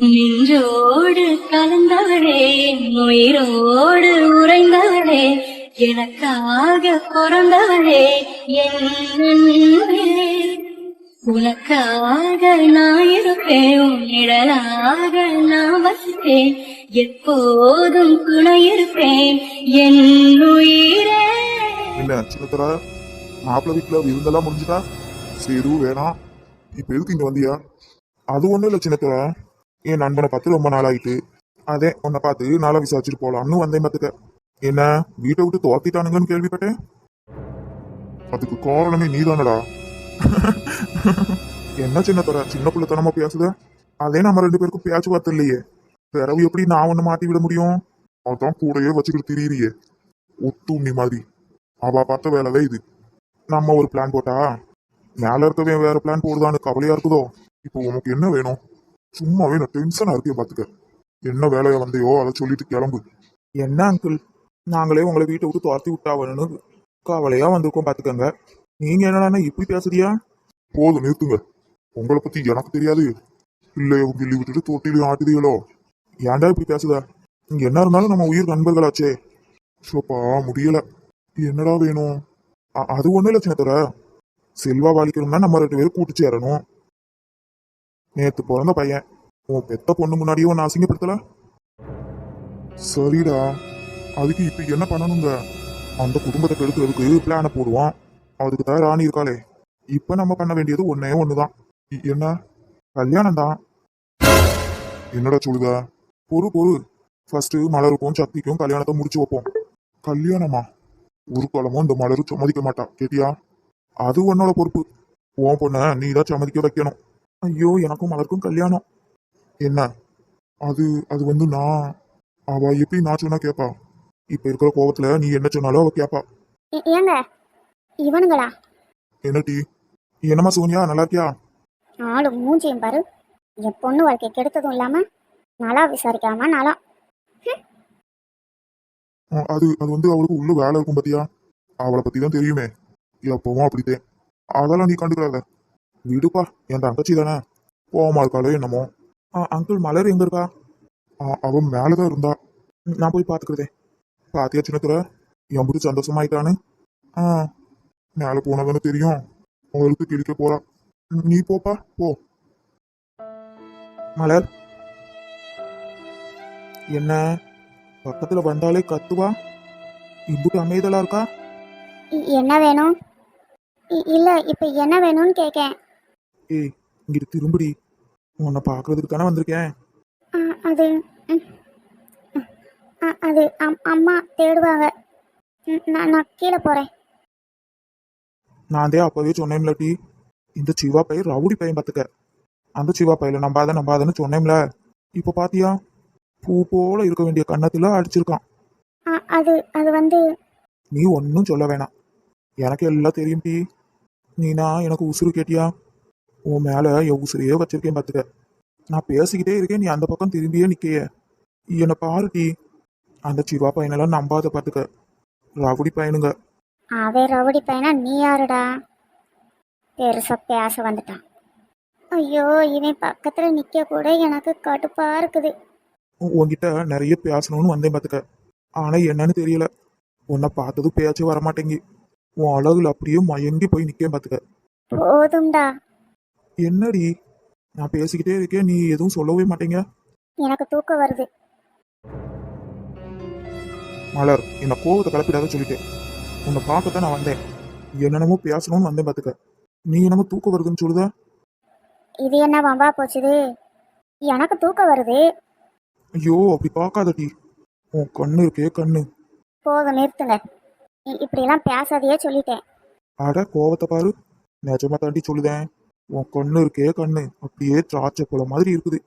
நெஞ்சோடு கலந்தவளே உயிரோடு உறைந்தவளே எனக்காக பிறந்தவளே என்னே உனக்காக நான் இருப்பேன் உன் நான் வசிப்பேன் எப்போதும் துணை இருப்பேன் என் உயிரே. இல்ல சின்னத்தர? மாப்பிள்ள வீட்டுல விருந்தெல்லாம் முடிஞ்சுதா? சரி வேணாம். இப்ப எதுக்கு இங்க வந்தியா? அது ஒண்ணும் இல்ல சின்னத்தர. என் நண்பனை பார்த்து ரொம்ப நாள் ஆயிட்டு அதே உன்னை பார்த்து நாளாக விசாரிச்சுட்டு போகலாம்னு வந்தேன் பார்த்துக்க. என்ன? வீட்டை விட்டு தோத்திட்டானுங்கன்னு கேள்விப்பட்டேன்? அதுக்கு காரணமே நீதானடா. என்ன சின்ன தர சின்ன பிள்ளைத்தனமா பேசுத? அதே நம்ம ரெண்டு பேருக்கும் பேச்சுவார்த்தை இல்லையே. பிறவு எப்படி நான் ஒண்ணு மாட்டி விட முடியும்? அதான் கூடயே வச்சுக்கிட்டு திரியிறியே. ஒத்துண்ணி மாதிரி. அவ பார்த்த வேலைதான் இது. நம்ம ஒரு பிளான் போட்டா? மேல இருக்கவே வேற பிளான் போடுதான்னு கவலையா இருக்குதோ? இப்போ உனக்கு என்ன வேணும்? சும்மாவே நான் டென்ஷனா இருக்கே பாத்துக்க. என்ன வேலையா வந்தையோ அதை சொல்லிட்டு கிளம்பு. என்ன அங்கிள் நாங்களே உங்களை வீட்டை விட்டு துரத்தி விட்டாவணும்னு கவலையா வந்திருக்கோம் பாத்துக்கங்க. நீங்க என்னடா இப்படி பேசுறியா? போதும் நிறுத்துங்க. உங்களை பத்தி எனக்கு தெரியாது. பிள்ளைய கிள்ளி விட்டுட்டு தொட்டிலையும் ஆட்டுதீங்களோ? ஏன்டா இப்படி பேசுத? இங்க என்ன இருந்தாலும் நம்ம உயிர் நண்பர்களாச்சே. சோப்பா முடியல. என்னடா வேணும்? அது ஒண்ணு இல்ல சின்னத்தர செல்வா வாழிக்கணும்னா நம்ம ரெண்டு பேரும் கூட்டு சேரணும். நேத்து பிறந்த பையன். உன் பெத்த பொண்ணு முன்னாடியே உன்னை அசிங்கப்படுத்தல? சரிடா. அதுக்கு இப்ப என்ன பண்ணணுங்க? அந்த குடும்பத்தை கெடுக்கிறதுக்கு பிளான போடுவான் அதுக்கு தான் ராணி இருக்காளே. இப்ப நம்ம பண்ண வேண்டியது ஒன்னே ஒண்ணுதான். என்ன? கல்யாணம் தான் என்னடா சொல்லுத? பொறு பொறு. ஃபர்ஸ்ட் மலருக்கும் சக்திக்கும் கல்யாணத்தை முடிச்சு வைப்போம். கல்யாணமா? ஒரு காலமும் இந்த மலரு சம்மதிக்க மாட்டா. கேட்டியா? அது உன்னோட பொறுப்பு. உன் பொண்ண நீ தான் சம்மதிக்க வைக்கணும். ஐயோ எனக்கும் மலருக்கும் கல்யாணம். என்ன? அது அது வந்து நான் அவ எப்படி நான் சொன்னா கேப்பா? இப்ப இருக்கிற கோவத்துல நீ என்ன சொன்னாலும் அவ கேப்பா. ஏங்க இவனுங்களா? என்ன டீ? என்னம்மா சோனியா நல்லா இருக்கியா? ஆளு மூஞ்சியும் பாரு. என் பொண்ணு வாழ்க்கை கெடுத்ததும் இல்லாம நல்லா விசாரிக்காம நல்லா அது அது வந்து அவளுக்கு உள்ள வேலை இருக்கும் பாத்தியா? அவளை பத்தி தான் தெரியுமே. எப்பவும் அப்படித்தேன் அதெல்லாம் நீ கண்டுக்கிறாத விடுப்பா என் தங்கச்சி தானே? போமா இருக்காளோ என்னமோ? அங்கிள் மலர் எங்க இருக்கா? அவன் மேலதான் இருந்தா. நான் போய் பாத்துக்கிறதே. பாத்தியா சின்னத்துல எம்புட்டு சந்தோஷமாயிட்டான்னு ஆ மேல போனதுன்னு தெரியும். உங்களுக்கு கிழிக்க போறா. நீ போப்பா போ. மலர். என்ன? பக்கத்துல வந்தாலே கத்துவா? இம்புட்டு அமைதலா இருக்கா? என்ன வேணும்? இல்ல இப்ப என்ன வேணும்னு கேக்கேன். ஏய் இங்கிட்டு திரும்புடி. உன்னை பாக்குறதுக்கு தானே வந்திருக்கேன். அது அம்மா தேடுவாங்க. நான் நான் கீழே போறேன். நான் தே அப்பவே சொன்னேன்ல டி. இந்த சிவா பையன் ரவுடி பையன் பார்த்துக்க. அந்த சிவா பையில நம்பாத நம்பாதன்னு சொன்னேன்ல. இப்போ பாத்தியா? பூ போல இருக்க வேண்டிய கன்னத்துல அடிச்சிருக்கான். அது அது வந்து நீ ஒன்றும் சொல்ல வேணாம். எனக்கு எல்லாம் தெரியும் டி. நீனா எனக்கு உசுறு கேட்டியா? உன் மேல உசுரையே வச்சிருக்கேன் பார்த்துக்க நான் பேசிக்கிட்டே இருக்கேன் நீ அந்த பக்கம் திரும்பியே நிக்கைய. என்னை பாரு டி. அந்த சிவா பையனெல்லாம் நம்பாத பார்த்துக்க ரவுடி பையனுங்க. அவன் ரவுடி பையனா நீ யாருடா? பெருசா பேச வந்துட்டான். ஐயோ இவன் பக்கத்துல நிக்க கூட எனக்கு கடுப்பா இருக்குது. உன்- உன்கிட்ட நிறைய பேசணும்னு வந்தேன் பார்த்துக்க ஆனா என்னன்னு தெரியல. உன்னை பார்த்ததும் பேச்சே வரமாட்டேங்கி. உன் அழகுல அப்படியே மயங்கி போய் நிக்கேன் பார்த்துக்க போதும்டா. என்னடி? நான் பேசிக்கிட்டே இருக்கேன் நீ எதுவும் சொல்லவே மாட்டேங்க. எனக்கு தூக்கம் வருது. மலர் என்னை கோவத்தை கிளப்பிடாத சொல்லிட்டேன். உன்னை பார்க்கத்தான் நான் வந்தேன். என்னென்னமோ பேசணும்னு வந்தேன் பார்த்துக்க நீ என்னமோ தூக்கம் வருதுன்னு சொல்லுத? இது என்ன வம்பா போச்சுது? எனக்கு தூக்கம் வருது. ஐயோ அப்படி பார்க்காதடி. உன் கண்ணு இருக்கே கண்ணு. போதும் நிறுத்துங்க. இ- இப்படியெல்லாம் பேசாதையே சொல்லிட்டேன். அட கோவத்தை பாரு. நிஜமா தாண்டி சொல்லுதேன். உன் கண்ணு இருக்கே கண்ணு. அப்படியே திராட்சை போல மாதிரி இருக்குது.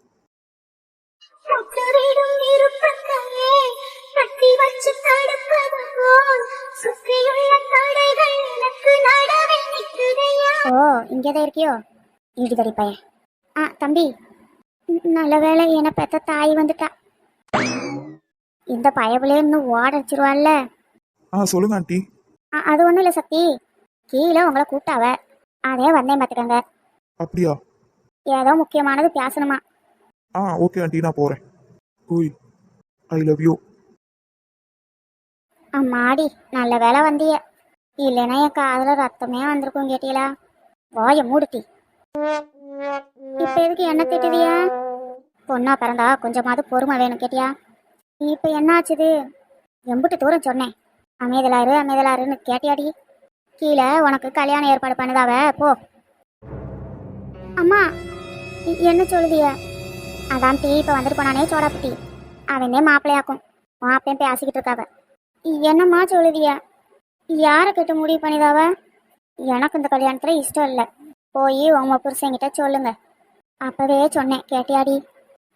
ஓ இங்கேதான் இருக்கியோ? இடிதடி பையன். ஆ தம்பி நல்ல வேளை என்னை பெத்த தாய் வந்துட்டா. இந்த பயபுலே இன்னும் ஓடச்சிருவாள்ல ஆ சொல்லுங்க ஆண்டி. ஆ, அது ஒன்றும் இல்லை சக்தி. கீழே உங்களை கூப்பிட்டாவ. அதே வந்தேன் பார்த்துக்கங்க அப்படியா? ஏதோ முக்கியமானது பேசணுமா? ஆ ஓகே ஆண்டி நான் போறேன். ஓய் ஐ லவ் யூ அம்மாடி நல்ல வேலை வந்திய. இல்லைன்னா என் காதுல ரத்தமே வந்திருக்கும் கேட்டீங்களா? வாய மூடுட்டி இப்ப எதுக்கு என்ன திட்டுவியா பொண்ணா பிறந்தா கொஞ்சமாவது பொறுமை வேணும் கேட்டியா? இப்ப என்ன ஆச்சுது? எம்புட்டு தூரம் சொன்னேன். அமைதலாரு அமைதலாருன்னு கேட்டியாடி? கீழே உனக்கு கல்யாணம் ஏற்பாடு பண்ணுதாவ போ. அம்மா என்ன சொல்லுதிய அதான் டீ இப்போ வந்துட்டு போனானே சோடாப்புட்டி அவனே மாப்பிள்ளையாக்கும். மாப்பிள்ளையும் பேசிக்கிட்டு இருக்காவ. என்னம்மா சொல்லுதிய யாரை கிட்ட முடிவு பண்ணிதாவ? எனக்கு இந்த கல்யாணத்தில் இஷ்டம் இல்லை. போய் உங்க புருஷங்கிட்ட சொல்லுங்க. அப்பவே சொன்னேன் கேட்டியாடி?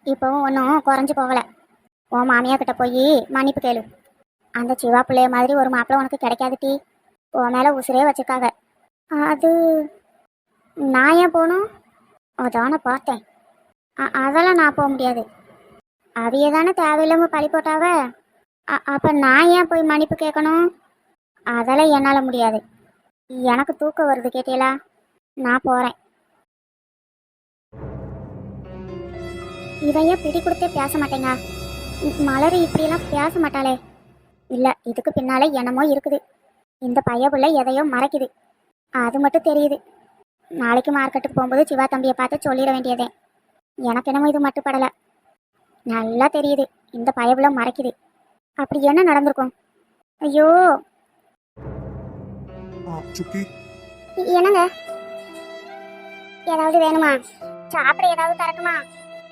இப்போவும் ஒன்றும் குறைஞ்சு போகலை. உன் மாமியா கிட்ட போய் மன்னிப்பு கேளு. அந்த சிவா பிள்ளைய மாதிரி ஒரு மாப்பிள்ளை உனக்கு கிடைக்காது டீ. உன் மேலே உசுரே வச்சிருக்காங்க அது நான் ஏன் போகணும்? அதான பார்த்தேன். அதெல்லாம் நான் போக முடியாது. அவைய தானே தேவையில்லாம பழி போட்டாவ? அப்போ நான் ஏன் போய் மன்னிப்பு கேட்கணும்? அதெல்லாம் என்னால் முடியாது. எனக்கு தூக்கம் வருது கேட்டீங்களா நான் போகிறேன் இவைய பிடி கொடுத்தே பேச மாட்டேங்க? மலர் மலரு இப்படியெல்லாம் பேச மாட்டாளே. இல்லை இதுக்கு பின்னாலே என்னமோ இருக்குது. இந்த பையபுள்ள எதையோ மறைக்குது. அது மட்டும் தெரியுது. நாளைக்கு மார்க்கெட்டுக்கு போகும்போது சிவா தம்பியை பார்த்து சொல்லிட வேண்டியதே. எனக்கு என்னமோ இது மட்டுப்படலை. நல்லா தெரியுது. இந்த பயபுள்ள மறைக்குது. அப்படி என்ன நடந்திருக்கும்? ஐயோ. என்னங்க? ஏதாவது வேணுமா? சாப்பிட ஏதாவது தரட்டுமா?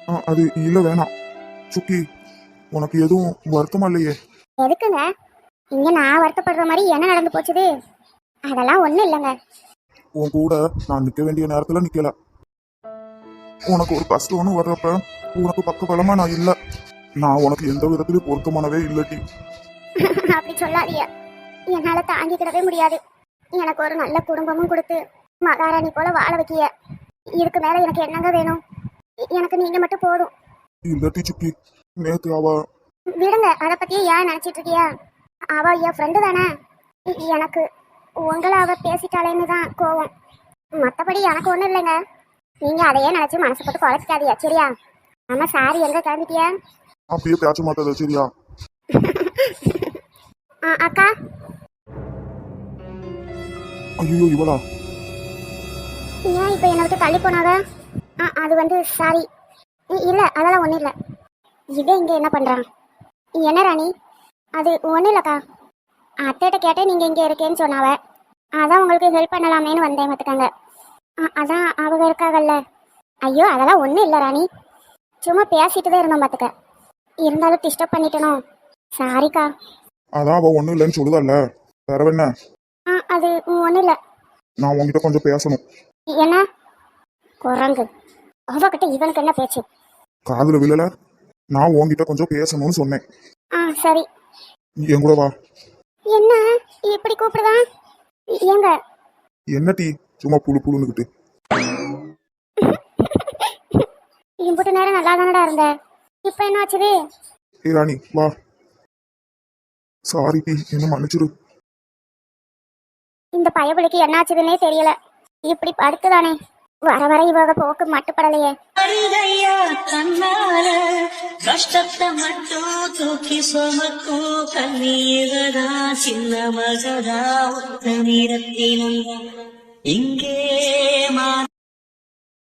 ஆ அது இல்லை வேணாம். சுக்கி உனக்கு எதுவும் வருத்தமா இல்லையே? எதுக்குங்க? இங்க நான் வருத்தப்படுற மாதிரி என்ன நடந்து போச்சுது? அதெல்லாம் ஒண்ணும் இல்லைங்க. உன் கூட நான் நிக்க வேண்டிய நேரத்துல நிக்கல. உனக்கு ஒரு கஷ்டம்னு வர்றப்ப உனக்கு பக்கபலமா நான் இல்ல. நான் உனக்கு எந்த விதத்திலயும் பொருத்தமானவே இல்லட்டி அப்படி சொல்லாதீங்க. என்னால தாங்கிக்கிடவே முடியாது. எனக்கு ஒரு நல்ல குடும்பமும் கொடுத்து மகாராணி போல வாழ வைக்கிய. இதுக்கு மேல எனக்கு என்னங்க வேணும்? எனக்கு நீங்க மட்டும் போதும். இல்லட்டி சுக்கி. நேத்து அவ விடுங்க அதை பத்தியே ஏன் நினைச்சிட்டு இருக்கியா? அவ என் ஃப்ரெண்டு தானே. எனக்கு உங்களை அவ பேசிட்டாளேன்னு தான் கோவம். மற்றபடி எனக்கு ஒன்றும் இல்லைங்க. நீங்க அதையே நினைச்சு மனசு போட்டு குறைச்சிக்காதீங்க சரியா? ஆமா சாரி எங்க கிளம்பிட்டியா? அப்படியே பேச மாட்டத சரியா? ஆ, அக்கா? ஐயோ இவளா? ஏன் இப்போ என்னை விட்டு தள்ளி போனாவ? ஆ அது வந்து சாரி இல்லை அதெல்லாம் ஒன்றும் இல்லை. இவன் இங்கே என்ன பண்ணுறான் என்ன ராணி? அது ஒன்றும் இல்லைக்கா. அத்தைகிட்ட கேட்டேன் நீங்கள் இங்கே இருக்கேன்னு சொன்னாவ. அதான் உங்களுக்கு ஹெல்ப் பண்ணலாமேன்னு வந்தேன் பார்த்துக்கங்க. அதான் அவங்க இருக்காங்கல்ல. ஐயோ அதெல்லாம் ஒன்றும் இல்லை ராணி. சும்மா பேசிட்டு தான் இருந்தோம் பார்த்துக்க. இருந்தாலும் டிஸ்டர்ப் பண்ணிட்டனோ? சாரிக்கா அதான் அவ ஒண்ணும் இல்லைன்னு சொல்லுதல்ல. வேற என்ன? ஆ அது ஒன்றும் இல்லை. நான் உன்கிட்ட கொஞ்சம் பேசணும். என்ன? குரங்கு. அவகிட்ட இவனுக்கு என்ன பேச்சு? காதுல விழல. நான் உன்கிட்ட கொஞ்சம் பேசணும்னு சொன்னேன். ஆ சரி. நீ என் கூட வா. என்ன? இப்படி கூப்பிடுதான் ஏங்க. என்ன டீ? சும்மா புழு புழுன்னுக்கிட்டு இம்புட்டு நேரம் நல்லா தானடா இருந்த? இப்ப என்ன ஆச்சுது? ஏ ராணி வா. சாரி டீ என்ன மன்னிச்சிரு இந்த பயபலிக்கு என்ன ஆச்சுதுன்னே தெரியல. இப்படி படுத்துதானே. வர வர இவக போக்கு மட்டுப்படலையே. அழுதையா தன்னால? கஷ்டத்தை மட்டும் தூக்கி சுமக்கும் கண்ணீரதா சின்ன மகதா ஒத்த நிறத்தினும் இங்கே மா